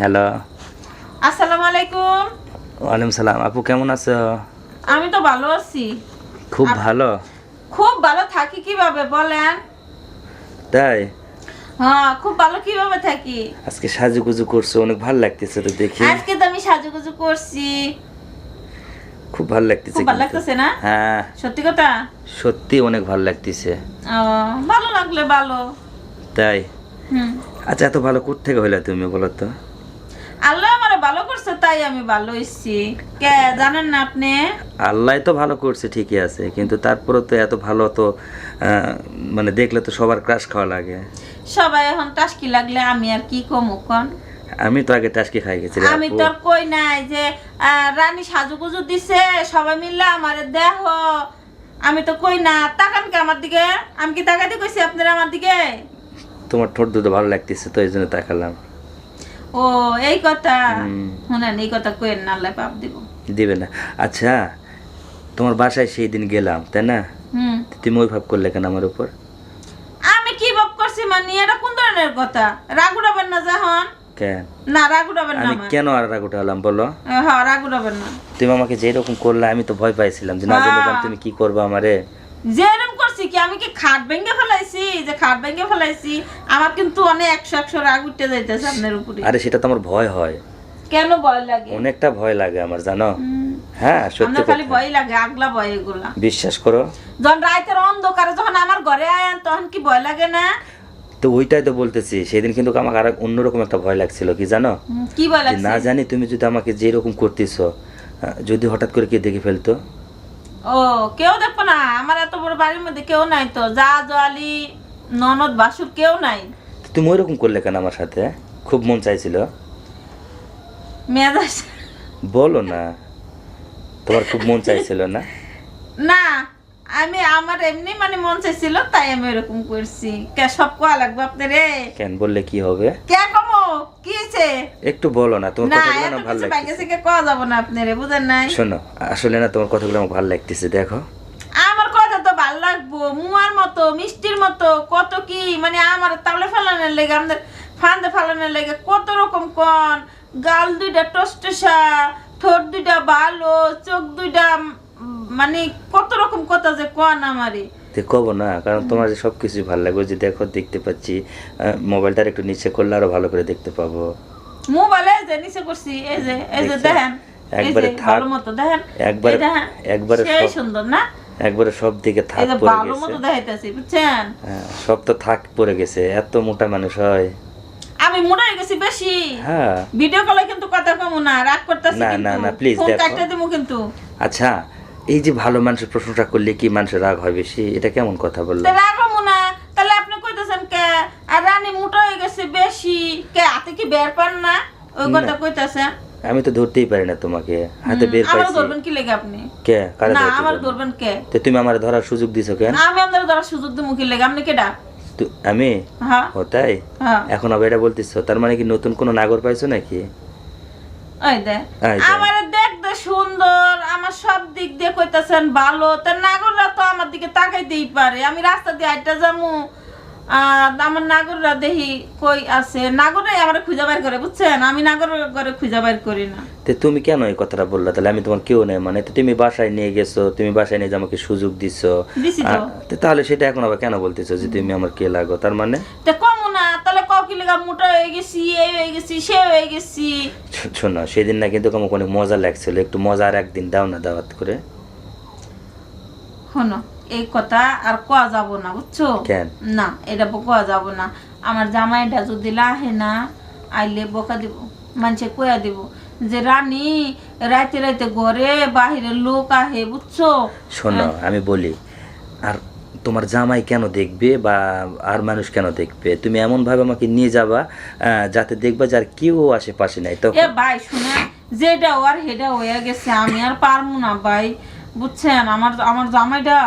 Hello. আসসালামু আলাইকুম। ওয়ালাইকুম সালাম। আপু কেমন আছো? আমি তো ভালো আছি। খুব ভালো। খুব ভালো থাকি কীভাবে বলেন? তাই? হ্যাঁ খুব ভালো কীভাবে থাকি? আজকে সাজুগুজু করছ অনেক ভালো লাগতেছে তো দেখি। আজকে তো আমি সাজুগুজু করছি। খুব ভালো লাগতেছে খুব ভালো লাগতেছে না? হ্যাঁ। সত্যি কথা? সত্যি অনেক ভালো লাগতেছে। ও, ভালো লাগলে ভালো। তাই? হুম। আচ্ছা এত ভালো থেকে হইলে তুমি বলো তো? আল্লাহ আমার ভালো করছে তাই আমি ভালো হইছি। কে জানেন না আপনি? আল্লাহ তো ভালো করছে ঠিকই আছে কিন্তু তারপরে তো এত ভালো তো মানে দেখলে তো সবার ক্রাশ খাওয়া লাগে। সবাই এখন টাসকি লাগলে আমি আর কি কমু কন আমি তো আগে টাসকি খাই গেছি আমি তো আর কই নাই যে রানী সাজুগুজু দিছে সবাই মিললে আমারে দেহ। আমি তো কই না তাকান কি আমার দিকে? আমি কি তাকাতে কইছি আপনারা আমার দিকে? তোমার ঠোঁট দুটো ভালো লাগতেছে তো এই জন্য তাকালাম। ও এই কথা? শুনেন এই কথা কইেন না আল্লাহ পাপ দিব। দিবে না। আচ্ছা তোমার বাসায় সেই দিন গেলাম তাই না? তুমি ওই ভাব করলে কেন আমার উপর? আমি কি বাপ করছি মানে? এটা কোন ধরনের কথা? রাগ উড়াবেন না যখন কেন? না আমি কেন আর বলো? হ্যাঁ না। তুমি আমাকে যেরকম করলে আমি তো ভয় পাইছিলাম যে না হ্যাঁ। তুমি কি করবে আমারে? যেরকম করছি কি আমি কি খাট ভেঙে ফেলাইছি? যে খাট ভেঙে ফেলাইছি আমার কিন্তু অনেক একশো একশো রাগ উঠতে যাইতেছে আপনার উপরে। আরে সেটা তো আমার ভয় হয়। কেন ভয় লাগে? অনেকটা ভয় লাগে আমার জানো? হ্যাঁ সত্যি আপনার খালি ভয় লাগে আগলা ভয় এগুলা। বিশ্বাস করো। যখন রাতের অন্ধকারে যখন আমার ঘরে আয়েন তখন কি ভয় লাগে না? তো ওইটাই তো বলতেছি সেদিন কিন্তু আমাকে আর অন্যরকম একটা ভয় লাগছিল কি জানো? কি ভয় যে না জানি তুমি যদি আমাকে যেরকম করতেছো যদি হঠাৎ করে কে দেখে ফেলতো ও কেউ দেখব না আমার এত বড় বাড়ির মধ্যে কেউ নাই তো। যা জলি ননদ বাসুর কেউ নাই। তুমি ওইরকম করলে কেন আমার সাথে? খুব মন চাইছিল। মেজাজ। বলো না তোমার খুব মন চাইছিল না? না আমি আমার এমনি মানে মন চাইছিল তাই আমি এরকম করছি। কে সব কোয়া লাগবে আপনারে? কেন বললে কি হবে? কে কমো? কি একটু বলো না তোমার কথাগুলো না ভালো ব্যাংকে থেকে যাব না আপনারে বুঝেন নাই? শোনো আসলে না তোমার কথাগুলো আমার ভালো লাগতেছে দেখো। আমার কথা তো ভালো লাগবো মুয়ার মতো মিষ্টির মতো কত কি মানে আমার তালে ফেলানোর লেগে আমাদের ফান্দে ফেলানোর লেগে কত রকম কন। গাল দুইটা টসটসা ঠোঁট দুইটা ভালো চোখ দুইটা মানে কত রকম কথা যে কন আমারে। তো কব না কারণ তোমার যে সব কিছুই ভালো লাগবে যে দেখো দেখতে পাচ্ছি মোবাইলটার একটু নিচে করলে আরও ভালো করে দেখতে পাবো। মোবাইলে যে নিচে করছি এই যে এই যে দেখেন একবারে ভালো মতো দেখেন একবারে- একবারে সুন্দর না? একবারে সব দিকে থাক পড়ে ভালো মতো গেছে বুঝছেন? হ্যাঁ, সব তো থাক পড়ে গেছে এত মোটা মানুষ হয়। আমি মোটা হয়ে গেছি বেশি। হ্যাঁ। ভিডিও কলে কিন্তু কথা কম না রাগ করতেছি না, না, না, ফোন দেখো। কাটতে দেবো কিন্তু। আচ্ছা এই যে ভালো মানুষের প্রশংসা করলে কি মানুষের রাগ হয় বেশি? এটা কেমন কথা বলল? রাগ হব না। তাহলে আপনি কইতেছেন কে? আর রানী মোটা হয়ে গেছে বেশি। কে হাতে কি বের পান না? ওই কথা কইতেছেন আমি তো ধরতেই পারি না তোমাকে। হাতে বের আমার ধরবেন কি লেগে আপনি? কে? কারে না আমার ধরবেন কে? তো তুমি আমার ধরার সুযোগ দিছো কেন আমি আপনার দ্বারা সুযোগ দিব কি লেগে? আপনি কেডা? আমি? হ্যাঁ। ও তাই? হ্যাঁ। এখন আবার এটা বলতেছো? তার মানে কি নতুন কোনো নাগর পাইছো নাকি। আমার দেখতে সুন্দর আমার সব দিক দিয়ে কইতাছেন ভালো। তা নাগররা তো আমার দিকে তাকাইতেই পারে। আমি রাস্তা দিয়ে আইটা যামু। আমার নাগররা দেখি কই আছে? নাগরে আমার খুঁজে বাইর করে বুঝছেন? আমি নাগর করে খুঁজে বাইর করি না। তো তুমি কেন এই কথাটা বললা? তাহলে আমি তোমার কেউ নেই। মানে তো তুমি বাসায় নিয়ে গেছো তুমি বাসায় নিয়ে আমাকে সুযোগ দিছো। তাহলে সেটা এখন আবার কেন বলতেছো যে তুমি আমার কে লাগো? তার মানে তে কমু না তাহলে ক কি লেগা মোটা হয়ে গেছি এই হয়ে গেছি সে হয়ে গেছি। শোনো সেদিন না কিন্তু আমাকে অনেক মজা লাগছিল একটু মজা আর একদিন দাও না দাওয়াত করে। শোনো এই কথা আর কোয়া যাব না বুঝছ? কেন? না এটা কোয়া যাব না। আমার জামাইটা যদি লাহে না আইলে বকা দিব মানুষে কয়া দিব? যে রানী রাইতে রাইতে ঘরে বাহিরের লোক আহে বুঝছ? শোনো আমি বলি আর তোমার জামাই কেন দেখবে বা আর মানুষ কেন দেখবে? তুমি এমন ভাবে আমাকে নিয়ে যাবা যাতে দেখবা যে আর কেউ আশেপাশে নাই। তো ভাই শুনে যেটা ওর হেটা হয়ে গেছে আমি আর পারব না ভাই বুঝছেন? আমার আমার জামাইটা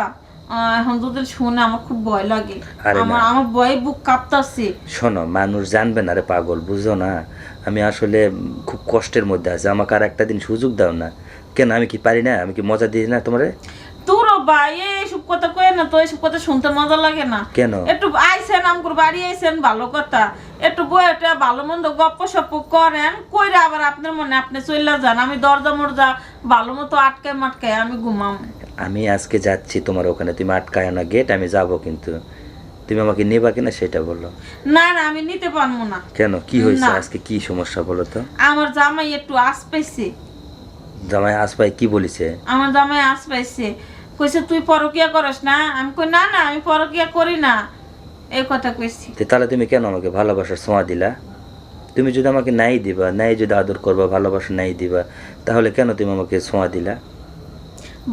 এখন যদি শুনে আমার খুব ভয় লাগে। আমার আমার ভয়ে বুক কাঁপতাছে। শোনো মানুষ জানবে না রে পাগল বুঝো না? আমি আসলে খুব কষ্টের মধ্যে আছি আমাকে আর একটা দিন সুযোগ দাও না। কেন আমি কি পারি না? আমি কি মজা দিই না তোমারে? তোরও ভাই এইসব কথা কয়ে না তো এইসব কথা শুনতে মজা লাগে না। কেন? একটু আইসেন বাড়ি আইসেন ভালো কথা। একটু বইটা ভালো মন্দ গপ্প সপ্প করেন কইরা আবার আপনার মনে আপনি চলে যান। আমি দরজা মরজা ভালো মতো আটকে আমি ঘুমাম। আমি আজকে যাচ্ছি তোমার ওখানে তুমি আটকায় না গেট আমি যাব কিন্তু। তুমি আমাকে নেবা কিনা সেটা বলো। না না আমি নিতে পারব না। কেন? কি হয়েছে? আজকে কি সমস্যা বলো তো? আমার জামাই একটু আস পাইছে। জামাই আসপাই কি বলিছে? আমার জামাই আস পাইছে। কইছে তুই পরকিয়া করস না? আমি কই না না আমি পরকিয়া করি না। এই কথা কইছি। তো তাহলে তুমি কেন আমাকে ভালোবাসার ছোঁয়া দিলা? তুমি যদি আমাকে নাই দিবা নাই যদি আদর করবা ভালোবাসা নাই দিবা তাহলে কেন তুমি আমাকে ছোঁয়া দিলা?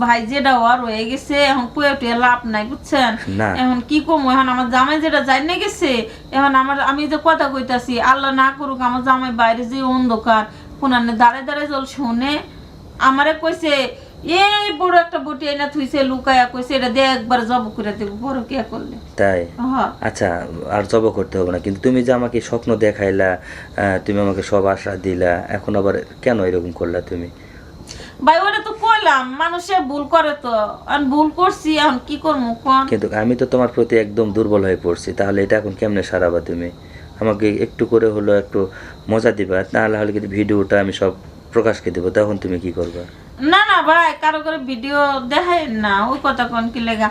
ভাই যেটা ওর হয়ে গেছে এখন কুয়ে লাভ নাই বুঝছেন। এখন কি কম? এখন আমার জামাই যেটা যাই না গেছে এখন আমার আমি যে কথা কইতাছি আল্লাহ না করুক আমার জামাই বাইরে যে অন্ধকার কোনানে দাঁড়ায় দাঁড়ায় জল শুনে আমারে কইছে এই বড় একটা বটি এনে থুইছে লুকায়া কইছে এটা দিয়ে একবার জব করে দেবো। বড় কে করলে? তাই? আচ্ছা আর জব করতে হবে না কিন্তু তুমি যে আমাকে স্বপ্ন দেখাইলা তুমি আমাকে সব আশা দিলা এখন আবার কেন এরকম করলা তুমি? ভাই ওটা তো কইলাম মানুষে ভুল করে তো। আমি ভুল করছি এখন কি করব কোন? কিন্তু আমি তো তোমার প্রতি একদম দুর্বল হয়ে পড়ছি তাহলে এটা এখন কেমনে সারাবা তুমি? আমাকে একটু করে হলো একটু মজা দিবা তাহলে হলে কিন্তু ভিডিওটা আমি সব প্রকাশকে দেবো তখন তুমি কি করবা? না না ভাই কারও করে ভিডিও দেখাই না ওই কথা কোন কি লেগা?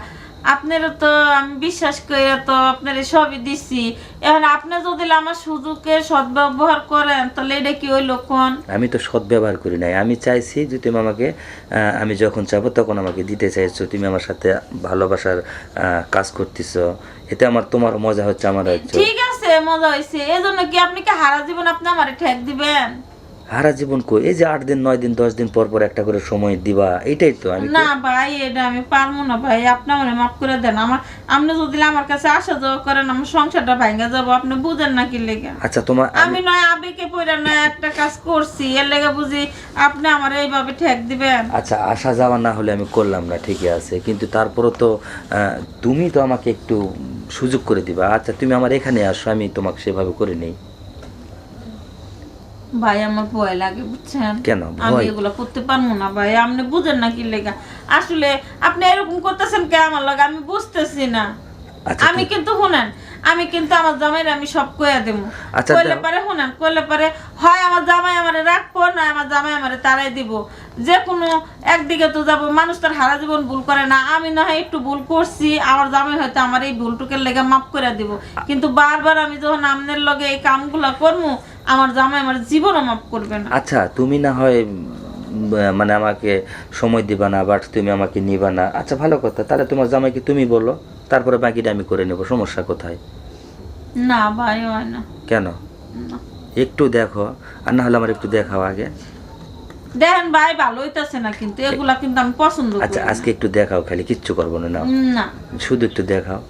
আপনারা তো আমি বিশ্বাস করে তো আপনার সবই দিছি। এখন আপনি যদি আমার সুযোগের সদ্ব্যবহার করেন তাহলে এটা কি ওই কোন? আমি তো সদ্ব্যবহার করি নাই। আমি চাইছি যে তুমি আমাকে আমি যখন চাবো তখন আমাকে দিতে চাইছো তুমি আমার সাথে ভালোবাসার কাজ করতেছো। এতে আমার তোমার মজা হচ্ছে আমার হচ্ছে। ঠিক আছে মজা হয়েছে এই জন্য কি আপনি কি হারা জীবন আপনি আমার ঠেক দিবেন? হারা জীবন কই? এই যে আট দিন নয় দিন দশ দিন পর পর একটা করে সময় দিবা এটাই তো আমি না ভাই এটা আমি পারব না ভাই। আপনি আমার মাফ করে দেন। আমার আপনি যদি আমার কাছে আসা যাওয়া করেন আমার সংসারটা ভাঙ্গা যাব আপনি বুঝেন না কি লেগে। আচ্ছা তোমার আমি নয় আবেগে পড়ে নয় একটা কাজ করছি। এর লেগে বুঝি আপনি আমার এইভাবে ঠেক দিবেন। আচ্ছা আসা যাওয়া না হলে আমি করলাম না ঠিকই আছে। কিন্তু তারপরও তো তুমি তো আমাকে একটু সুযোগ করে দিবা। আচ্ছা তুমি আমার এখানে আসো আমি তোমাকে সেভাবে করে নেই। ভাই আমার ভয় লাগে বুঝছেন? কেন? আমি এগুলো করতে পারব না ভাই। আপনি বুঝেন না কি লেগা। আসলে আপনি এরকম করতেছেন কে আমার লাগে? আমি বুঝতেছি না। আচ্ছা আমি কিন্তু শুনেন আমি কিন্তু আমার জামাইরে আমি সব কইয়া দেবো আচ্ছা, কইলে। পারে শুনেন কইলে পারে হয় আমার জামাই আমারে রাখব না আমার জামাই আমারে তারাই দিব। যে কোনো একদিকে তো যাব মানুষ তার হারা জীবন ভুল করে না। আমি না হয় একটু ভুল করছি আমার জামাই হয়তো আমার এই ভুলটুকের লেগে মাফ করে দিব। কিন্তু বারবার আমি যখন আমনের লগে এই কামগুলা করব আমার জামাই আমার জীবনও মাফ করবে না। আচ্ছা তুমি না হয় মানে আমাকে সময় দিবা না বাট তুমি আমাকে নিবা না। আচ্ছা ভালো কথা তাহলে তোমার জামাইকে তুমি বলো। তারপরে বাকিটা আমি করে নেব সমস্যা কোথায়? না ভাই হয় না। কেন? একটু দেখো আর না হলে আমার একটু দেখাও আগে। দেখেন ভাই ভালো হইতাছে না কিন্তু এগুলা কিন্তু আমি পছন্দ করি আচ্ছা আজকে একটু দেখাও খালি কিচ্ছু করব না না। শুধু একটু দেখাও।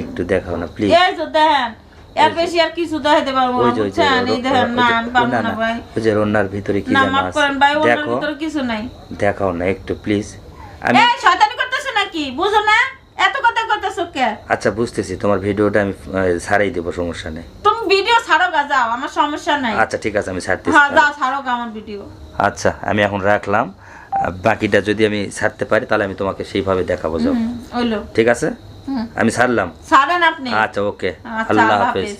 একটু দেখাও না প্লিজ এই তো দেখেন এর বেশি আর কিছু দেখাইতে পারব না বুঝছেন? এই দেখেন না আমি পারব না, ভাই। ওই যে রন্নার ভিতরে কি জানো আছে? করেন ভাই ওনার ভিতরে কিছু নাই। দেখাও না একটু প্লিজ আমি এই শয়তানি করতেছে নাকি? বুঝো না? করতেছো কে? আচ্ছা বুঝতেছি। তোমার ভিডিওটা আমি ছাড়াই দেবো সমস্যা নেই। তুমি ভিডিও ছাড়ো গা যাও আমার সমস্যা নাই। আচ্ছা ঠিক আছে আমি ছাড়তেছি। হ্যাঁ যাও ছাড়ো গা আমার ভিডিও। আচ্ছা আমি এখন রাখলাম। বাকিটা যদি আমি ছাড়তে পারি তাহলে আমি তোমাকে সেইভাবে দেখাবো যাও। ঠিক আছে? আমি ছাড়লাম? ছাড়েন আপনি। আচ্ছা ওকে। আচ্ছা আল্লাহ হাফেজ।